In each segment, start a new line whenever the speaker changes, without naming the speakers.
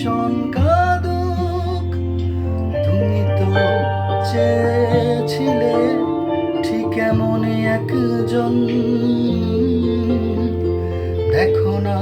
ভীষণ কাঁদুক। তুমি তো চেয়েছিলে ঠিক এমনই একজন। দেখো না,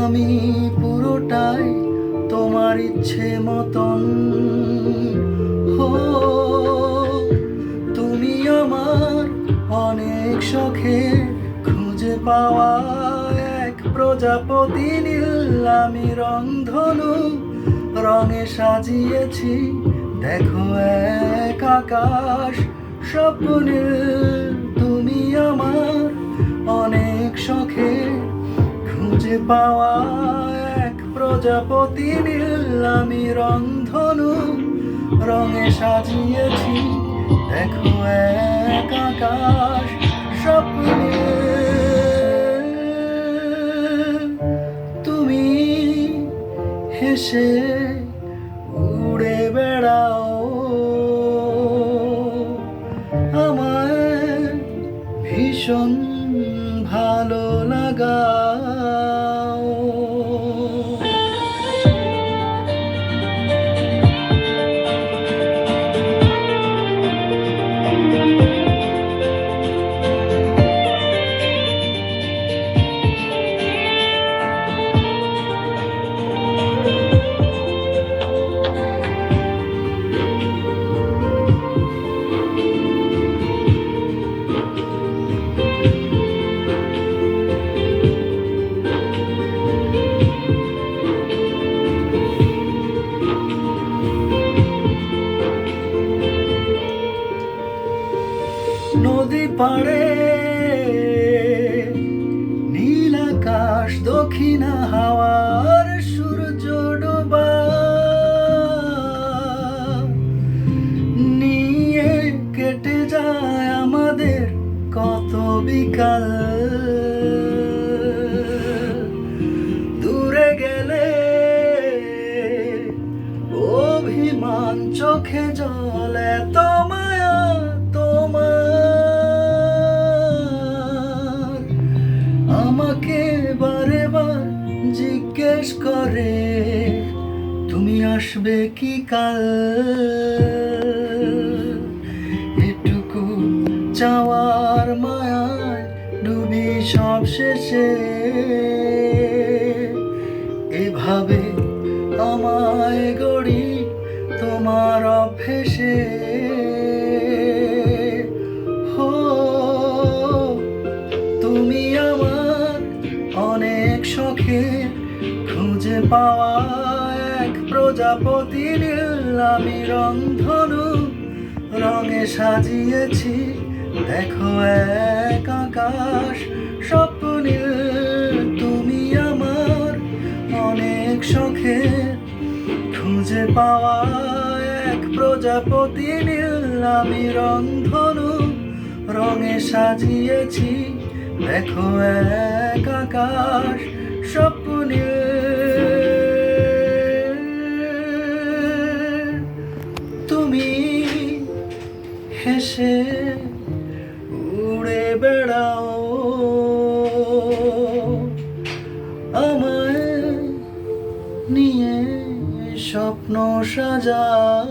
আমি পুরোটাই তোমার ইচ্ছে মতন। হো, তুমি আমার অনেক শখে খুঁজে পাওয়া এক প্রজাপতি নীল, আমি রংধনু, রঙে সাজিয়েছি। দেখো এক আকাশ স্বপ্নীল তুমি আমার অনেক শখে। খুঁজে পাওয়া এক প্রজাপতি নীল, আমি রংধনু, রঙে সাজিয়েছি। দেখো এক আকাশ, স্বপ্নে হেসে উড়ে বেড়াও। আমার ভীষণ নদী পাড়ে, নীল আকাশ, দক্ষিণ হাওয়ার সূর্য ডোবা। নিয়ে কেটে যায় আমাদের কত বিকাল। দূরে গেলে অভিমান চোখে জল। আমাকে বারে বার জিজ্ঞেস করে, তুমি আসবে কি কাল? এটুকু চাওয়ার মায়ায় ডুবি সব শেষে পাওয়া এক প্রজাপতি আমি রংধনু রঙে সাজিয়েছি, দেখো এক আকাশ স্বপ্নীল তুমি আমার অনেক শখে। খুঁজে পাওয়া এক প্রজাপতি আমি রংধনু রঙে সাজিয়েছি, দেখো এক আকাশ স্বপ্নীল হেসে উড়ে বেড়াও। আমায় নিয়ে স্বপ্ন সাজাও।